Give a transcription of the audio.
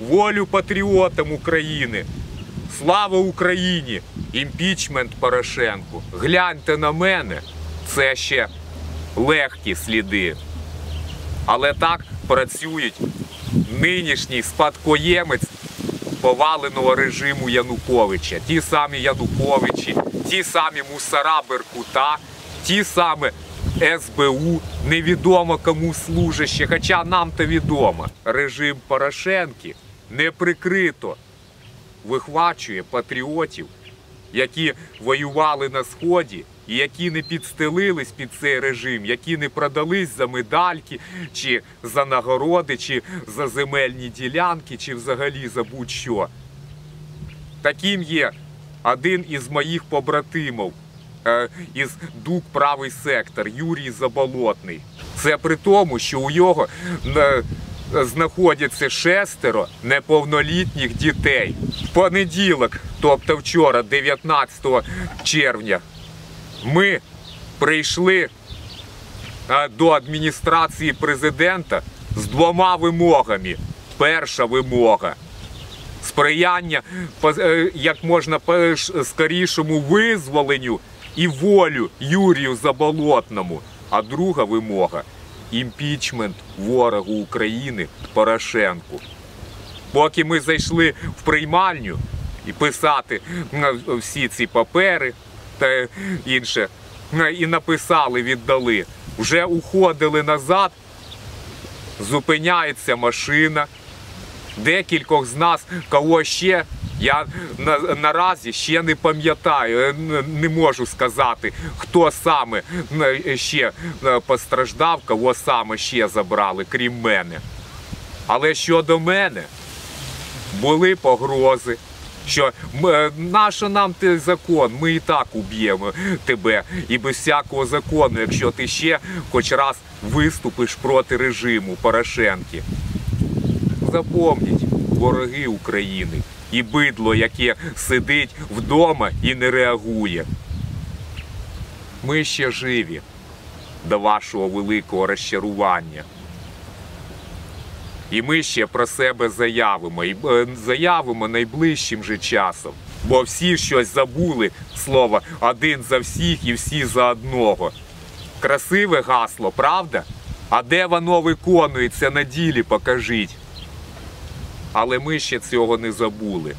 волю патріотам України. Слава Україні! Імпічмент Порошенку. Гляньте на мене, це ще легкі сліди. Але так працюють нинішній спадкоємець поваленого режиму Януковича. Ті самі Януковичі, ті самі мусора Беркута, ті самі СБУ, невідомо кому служаще, хоча нам то відомо. Режим Порошенки неприкрито вихвачує патріотів, які воювали на сході, і які не підстелились під цей режим, які не продались за медальки, чи за нагороди, чи за земельні ділянки, чи взагалі за будь-що. Таким є один із моїх побратимів е, із Дук Правий сектор Юрій Заболотний. Це при тому, що у його е, знаходяться шестеро неповнолітніх дітей. В понеділок, тобто вчора, 19 червня, ми прийшли е, до адміністрації президента з двома вимогами. Перша вимога сприяння е, як можна скорішому визволенню і волю Юрію Заболотному. А друга вимога імпічмент ворогу України Порошенку. Поки ми зайшли в приймальню і писати всі ці папери та інше, і написали, віддали, вже уходили назад, зупиняється машина. Декількох з нас, кого ще, я на, наразі ще не пам'ятаю, е, не можу сказати, хто саме е, ще е, постраждав, кого саме ще забрали, крім мене. Але щодо мене, були погрози. Що нащо нам той закон? Ми і так уб'ємо тебе і без всякого закону, якщо ти ще хоч раз виступиш проти режиму Порошенки. Запомніть, вороги України і бидло, яке сидить вдома і не реагує. Ми ще живі до вашого великого розчарування. І ми ще про себе заявимо, і е, заявимо найближчим же часом. Бо всі щось забули слово один за всіх і всі за одного. Красиве гасло, правда? А де воно виконується на ділі, покажіть. Але ми ще цього не забули.